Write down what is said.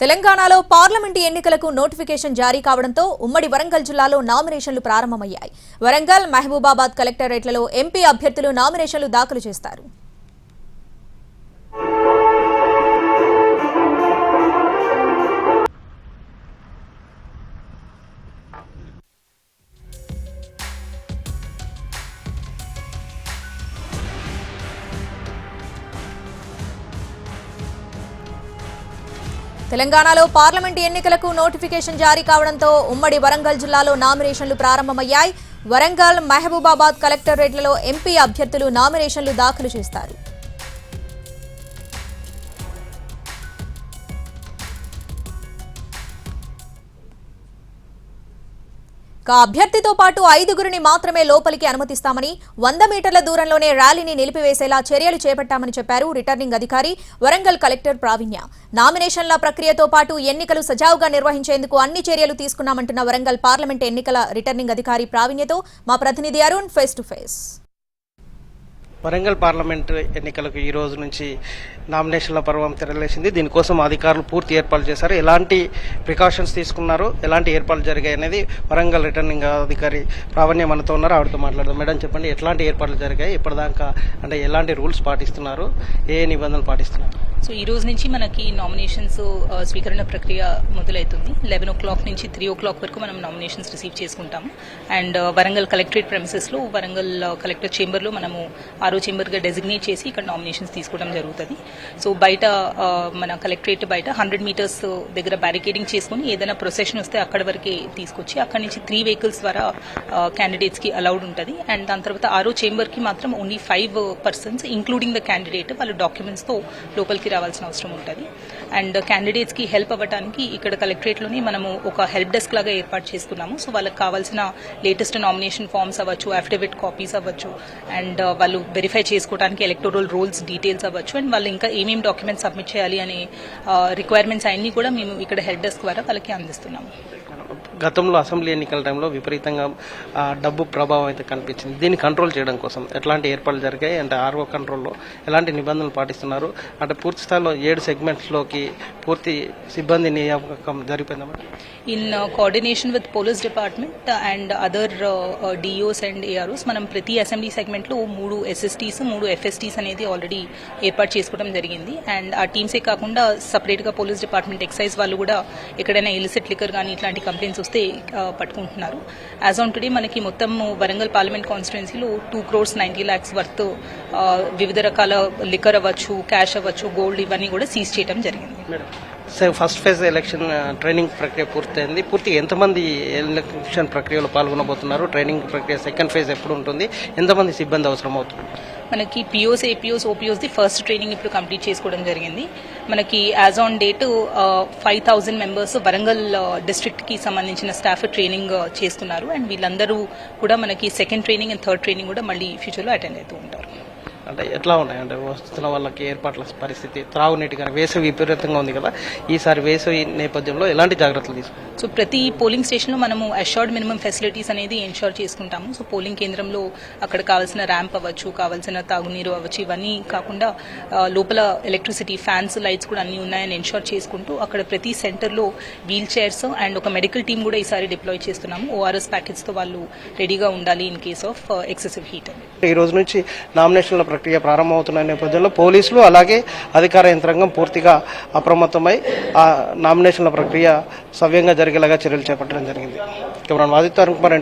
తెలంగాణలో పార్లమెంటు ఎన్నికలకు నోటిఫికేషన్ జారీ కావడంతో ఉమ్మడి వరంగల్ జిల్లాలో నామినేషన్లు ప్రారంభమయ్యాయి. వరంగల్ మహబూబాబాద్ కలెక్టరేట్లలో ఎంపీ అభ్యర్థులు నామినేషన్లు దాఖలు చేస్తారు. తెలంగాణలో పార్లమెంటు ఎన్నికలకు నోటిఫికేషన్ జారీ కావడంతో ఉమ్మడి వరంగల్ జిల్లాలో నామినేషన్లు ప్రారంభమయ్యాయి. వరంగల్ మహబూబాబాద్ కలెక్టరేట్లలో ఎంపీ అభ్యర్థులు నామినేషన్లు దాఖలు చేస్తారు. అభ్యర్థితో పాటు ఐదుగురిని మాత్రమే లోపలికి అనుమతిస్తామని వంద మీటర్ల దూరంలోనే ర్యాలీని నిలిపివేసేలా చర్యలు చేపట్టామని చెప్పారు రిటర్నింగ్ అధికారి వరంగల్ కలెక్టర్ ప్రావీణ్య. నామినేషన్ల ప్రక్రియతో పాటు ఎన్నికలు సజావుగా నిర్వహించేందుకు అన్ని చర్యలు తీసుకున్నామంటున్న వరంగల్ పార్లమెంట్ ఎన్నికల రిటర్నింగ్ అధికారి ప్రావీణ్యతో మా ప్రతినిధి Arun face to face. Warangal parliament ఎన్నికలకు ఈ రోజు నుంచి నామినేషన్ల పర్వం తెరలేసింది. దీనికోసం అధికారులు పూర్తి ఏర్పాట్లు చేశారు. ఎలాంటి ప్రికాషన్స్ తీసుకున్నారు? ఎలాంటి ఏర్పాట్లు జరిగాయి అనేది వరంగల్ రిటర్నింగ్ అధికారి ప్రావణ్య మనతో ఉన్నారు. ఆవిడతో మాట్లాడదాం. మేడం చెప్పండి ఎట్లాంటి ఏర్పాట్లు జరిగాయి? ఇప్పటిదాకా అంటే ఎలాంటి రూల్స్ పాటిస్తున్నారు? ఏ నిబంధనలు పాటిస్తున్నారు? సో ఈ రోజు నుంచి మనకి నామినేషన్స్ uh, స్వీకరణ ప్రక్రియ మొదలవుతుంది. లెవెన్ ఓ క్లాక్ నుంచి త్రీ ఓ క్లాక్ వరకు మనం నామినేషన్స్ రిసీవ్ చేసుకుంటాము. అండ్ uh, వరంగల్ కలెక్టరేట్ ప్రెమిసెస్లో వరంగల్ uh, కలెక్టర్ చేంబర్లో మనము ఆరో చేంబర్గా డెసిగ్నేట్ చేసి ఇక్కడ నామినేషన్స్ తీసుకోవడం జరుగుతుంది. సో బయట మన కలెక్టరేట్ బయట హండ్రెడ్ మీటర్స్ దగ్గర బ్యారికేడింగ్ చేసుకుని ఏదైనా ప్రొసెషన్ వస్తే అక్కడ వరకే తీసుకొచ్చి అక్కడి నుంచి త్రీ వెహికల్స్ ద్వారా క్యాండిడేట్స్కి అలౌడ్ ఉంటుంది. అండ్ దాని తర్వాత ఆరో చేంబర్కి మాత్రం only five persons including the candidate వాళ్ళ డాక్యుమెంట్స్తో లోపలికి రావాల్సిన అవసరం ఉంటుంది. అండ్ క్యాండిడేట్స్కి హెల్ప్ అవ్వడానికి ఇక్కడ కలెక్టరేట్లోని మనము ఒక హెల్ప్ డెస్క్ లాగా ఏర్పాటు చేసుకున్నాము. సో వాళ్ళకి కావాల్సిన లేటెస్ట్ నామినేషన్ ఫామ్స్ అవ్వచ్చు అఫిడవిట్ కాపీస్ అవ్వచ్చు అండ్ uh, వాళ్ళు వెరిఫై చేసుకోవడానికి ఎలక్టోరల్ రోల్స్ డీటెయిల్స్ అవ్వచ్చు. అండ్ వాళ్ళు ఇంకా ఏమేమి డాక్యుమెంట్స్ సబ్మిట్ చేయాలి అనే uh, రిక్వైర్మెంట్స్ అన్ని కూడా మేము ఇక్కడ హెల్ప్ డెస్క్ ద్వారా వాళ్ళకి అందిస్తున్నాము. గతంలో అసెంబ్లీ ఎన్నికల టైంలో విపరీతంగా డబ్బు ప్రభావం అయితే కనిపించింది. దీన్ని కంట్రోల్ చేయడం కోసం ఎట్లాంటి ఏర్పాట్లు జరిగాయి? అంటే ఆర్ఓ కంట్రోల్లో ఎలాంటి నిబంధనలు పాటిస్తున్నారు? అంటే పూర్తి స్థాయిలో ఏడు సెగ్మెంట్స్లోకి పూర్తి సిబ్బంది నియామకం జరిపోయిందా in coordination with police department and other DOs and AROs మనం ప్రతి అసెంబ్లీ సెగ్మెంట్లో మూడు ఎస్ఎస్టీస్ మూడు ఎఫ్ఎస్టీస్ అనేది ఆల్రెడీ ఏర్పాటు చేసుకోవడం జరిగింది. అండ్ ఆ టీమ్సే కాకుండా సపరేట్గా పోలీస్ డిపార్ట్మెంట్ ఎక్సైజ్ వాళ్ళు కూడా ఎక్కడైనా ఇలిసిట్ లిక్కర్ కానీ ఇట్లాంటి కంప్లైంట్స్ ఆ, పట్టుకుంటున్నారు. యాజ్ ఆన్ టుడే మనకి మొత్తం వరంగల్ పార్లమెంట్ కాన్స్టిట్యున్సీలో two crores ninety lakhs worth వివిధ రకాల లిక్కర్ అవ్వచ్చు క్యాష్ అవ్వచ్చు గోల్డ్ ఇవన్నీ కూడా సీజ్ చేయడం జరిగింది. Madam so first phase election training ప్రక్రియ పూర్తయింది. పూర్తిగా ఎంతమంది ఎలక్షన్ ప్రక్రియలో పాల్గొనబోతున్నారు? ట్రైనింగ్ ప్రక్రియ సెకండ్ ఫేజ్ ఎప్పుడు ఉంటుంది? ఎంతమంది సిబ్బంది అవసరం అవుతుంది మనకి POs APOs OPOs the first training ఇప్పుడు కంప్లీట్ చేసుకోవడం జరిగింది. మనకి as on date five thousand members Warangal uh, డిస్ట్రిక్ట్కి సంబంధించిన స్టాఫ్ ట్రైనింగ్ uh, చేస్తున్నారు. అండ్ వీళ్ళందరూ కూడా మనకి second training and third training కూడా మళ్ళీ ఫ్యూచర్లో అటెండ్ అవుతూ ఉంటారు. అంటే ఎట్లా ఉన్నాయి? అంటే వస్తున్న వాళ్ళకి ఏర్పాట్ల పరిస్థితి త్రాగునీటి కానీ వేసవి విపరీతంగా ఉంది కదా. ఈసారి వేసవి నేపథ్యంలో ఎలాంటి జాగ్రత్తలు తీసుకుంటారు సో ప్రతి పోలింగ్ స్టేషన్లో మనము అష్యూర్డ్ మినిమం ఫెసిలిటీస్ అనేది ఎన్షూర్ చేసుకుంటాము. సో పోలింగ్ కేంద్రంలో అక్కడ కావాల్సిన ర్యాంప్ అవ్వచ్చు కావాల్సిన తాగునీరు అవ్వచ్చు ఇవన్నీ కాకుండా లోపల ఎలక్ట్రిసిటీ ఫ్యాన్స్ లైట్స్ కూడా అన్నీ ఉన్నాయని ఎన్షూర్ చేసుకుంటూ అక్కడ ప్రతి సెంటర్లో వీల్ చైర్స్ అండ్ ఒక మెడికల్ టీం కూడా ఈసారి డిప్లాయ్ చేస్తున్నాము. ఓఆర్ఎస్ ప్యాకెట్స్తో వాళ్ళు రెడీగా ఉండాలి in case of excessive heat ఈ రోజు నుంచి నామినేషన్ల ప్రక్రియ ప్రారంభమవుతున్న నేపథ్యంలో పోలీసులు అలాగే అధికార యంత్రాంగం పూర్తిగా అప్రమత్తమై ఆ నామినేషన్ల ప్రక్రియ సవ్యంగా జరిగేలాగా చర్యలు చేపట్టడం జరిగింది. కెమెరాన్ వాదిత్య అరుణ్ కుమార్